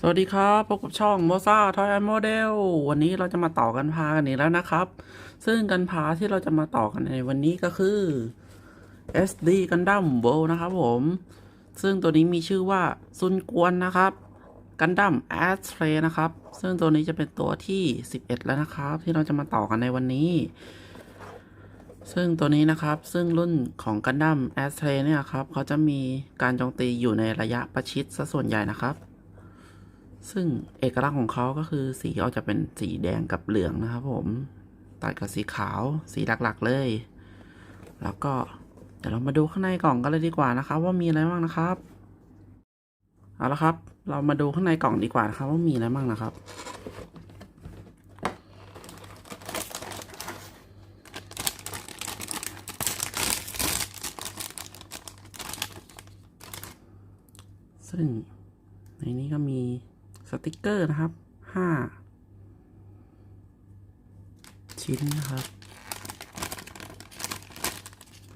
สวัสดีครับพบกับช่องโมซาทอยโมเดลวันนี้เราจะมาต่อกันพากันอีกแล้วนะครับ ซึ่งกันพาที่เราจะมาต่อกันในวันนี้ก็คือ SD Gundam World นะครับผม ซึ่งตัวนี้มีชื่อว่าซุนกวนนะครับกันดั้มแอสเทรนะครับ ซึ่งตัวนี้จะเป็นตัวที่ 11 แล้วนะครับ ที่เราจะมาต่อกันในวันนี้ ซึ่งตัวนี้นะครับ ซึ่งรุ่นของกันดั้มแอสเทรเนี่ยครับเขาจะมีการโจมตีอยู่ในระยะประชิดซะส่วนใหญ่นะครับ ซึ่งเอกลักษณ์ของเขาก็คือสีเขาจะเป็นสีแดงกับเหลืองนะครับผม ตัดกับสีขาวสีหลักๆเลย แล้วก็เดี๋ยวเรามาดูข้างในกล่องกันเลยดีกว่านะครับ ว่ามีอะไรบ้างนะครับ เอาละครับ เรามาดูข้างในกล่องดีกว่านะครับ ว่ามีอะไรบ้างนะครับซึ่งในนี้ก็มี สติกเกอร์นะครับห้าชิ้นนะครับ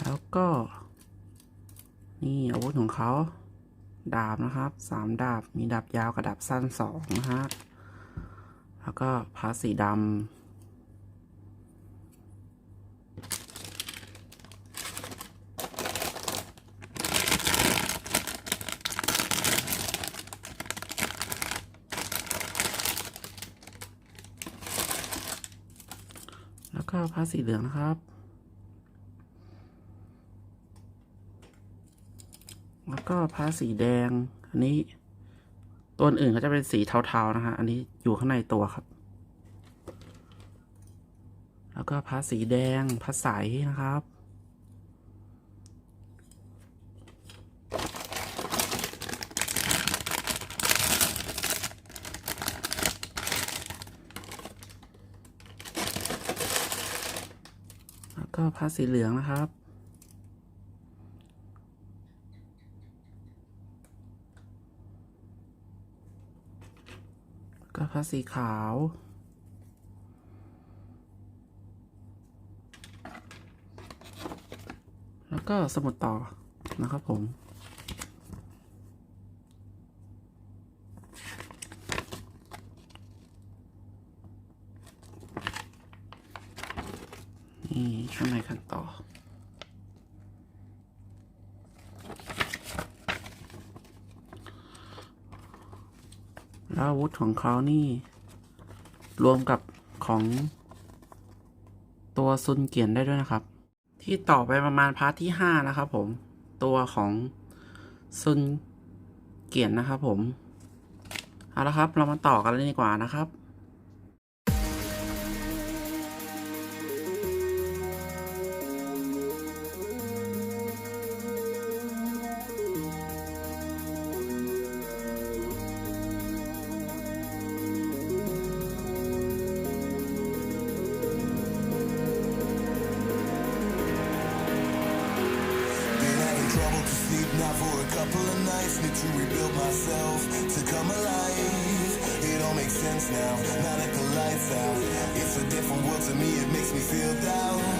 แล้วก็ นี่อาวุธของเขาดาบนะครับสามดาบ มีดาบยาวกับดาบสั้นสองนะฮะ แล้วก็พาสีดำ ผ้าสีเหลืองนะครับ แล้วก็ผ้าสีแดง อันนี้ตัวอื่นก็จะเป็นสีเทาๆนะฮะ อันนี้อยู่ข้างในตัวครับ แล้วก็ผ้าสีแดงผ้าใสนะครับ ก็ผ้าสีเหลืองนะครับ ก็ผ้าสีขาว แล้วก็สมุดต่อนะครับผม นี่ข้างในกันต่อ แล้วอาวุธของเขานี่ รวมกับของตัวซุนเกียนได้ด้วยนะครับ ที่ต่อไปประมาณพาร์ทที่ห้านะครับผมตัวของซุนเกียนนะครับผม เอาละครับ เรามาต่อกันเลยดีกว่านะครับ couple of nights. Need to rebuild myself to come alive. It all makes sense now. Now that the lights out, it's a different world to me. It makes me feel down.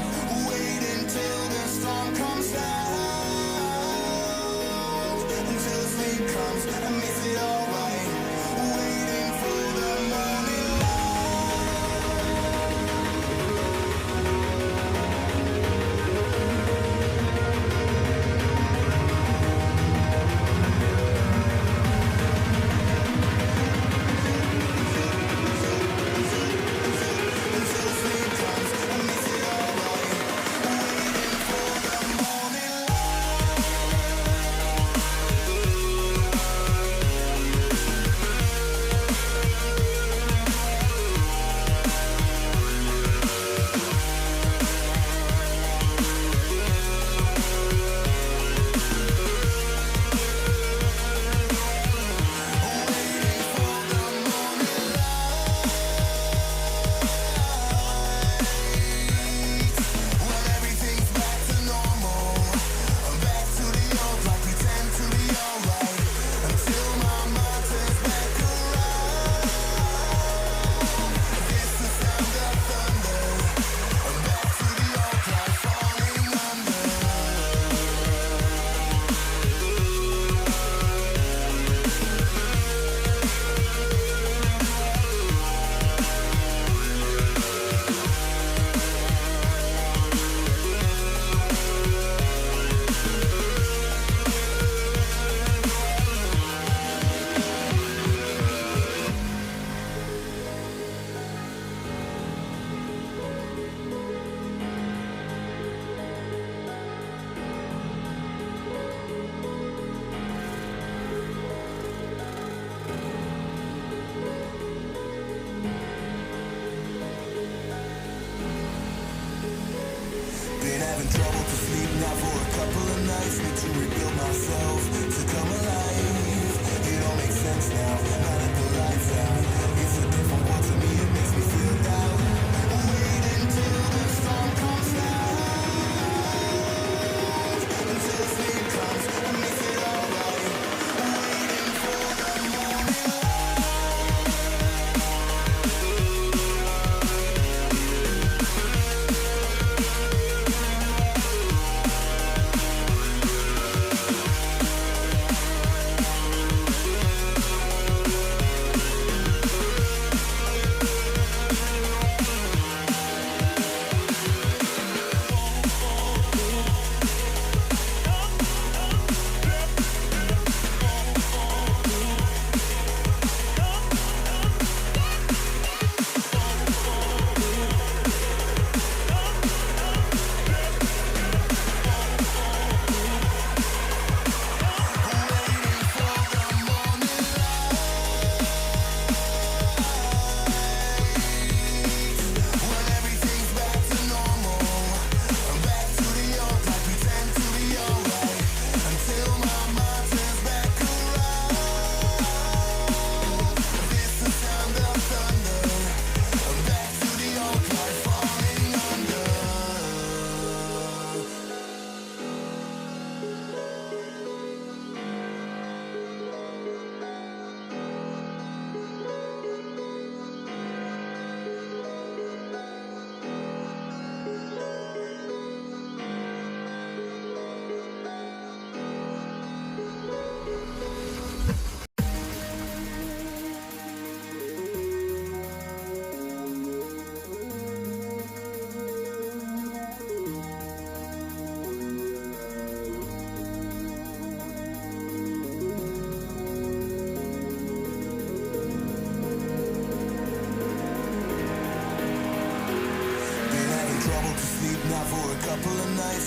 trouble to sleep now for a couple of nights. Need to rebuild myself to come alive. It all makes sense now.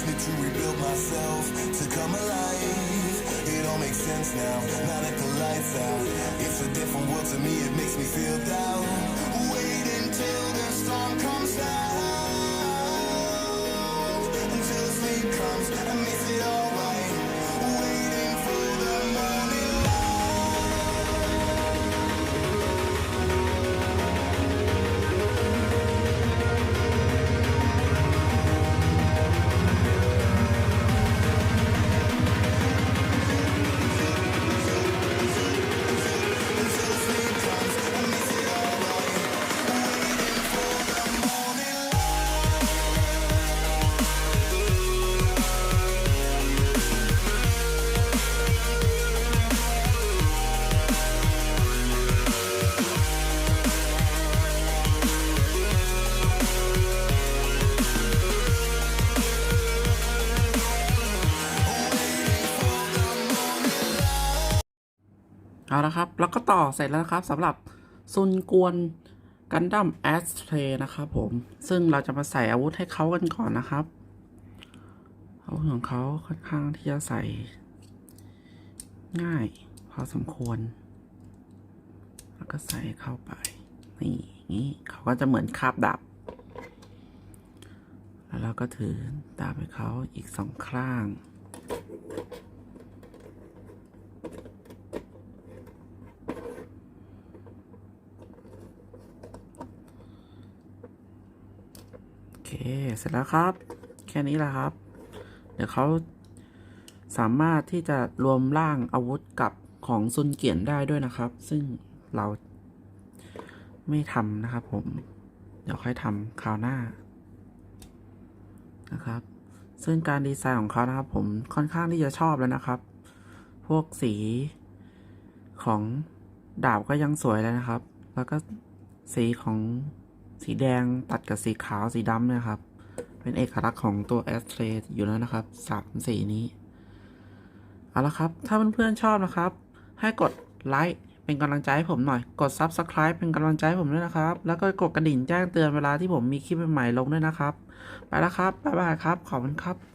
Need to rebuild myself to come alive. It all makes sense now, now that the lights out. It's a different world to me, it makes me feel down. Wait until the storm comes เอาละครับ แล้วก็ต่อเสร็จแล้วครับสำหรับซุนกวนกันดั้มแอสเทรนะครับผม ซึ่งเราจะมาใส่อาวุธให้เขากันก่อนนะครับ อาวุธของเขาค่อนข้างที่จะใส่ ง่ายพอสมควร แล้วก็ใส่เข้าไป นี่นี้เขาก็จะเหมือนคาบดาบแล้วเราก็ถือดาบให้เขาอีกสองข้าง เค เสร็จแล้วครับ แค่นี้แหละครับ เดี๋ยวเขาสามารถที่จะรวมร่างอาวุธกับของซุนเกียนได้ด้วยนะครับ ซึ่งเราไม่ทำนะครับผม เดี๋ยวค่อยทำคราวหน้านะครับ ซึ่งการดีไซน์ของเขานะครับ ผมค่อนข้างที่จะชอบแล้วนะครับ พวกสีของดาบก็ยังสวยเลยนะครับ แล้วก็สีของ สีแดงตัดกับสีขาวสีดำเนี่ยครับ เป็นเอกลักษณ์ของตัวแอสเทรอยู่แล้วนะครับสามสีนี้ เอาละครับ ถ้าเพื่อนๆชอบนะครับ ให้กดไลค์เป็นกำลังใจให้ผมหน่อย กด Subscribe เป็นกำลังใจให้ผมด้วยนะครับ แล้วก็กดกระดิ่งแจ้งเตือนเวลาที่ผมมีคลิปใหม่ๆลงด้วยนะครับ ไปแล้วครับ บ๊ายบายครับ ขอบคุณครับ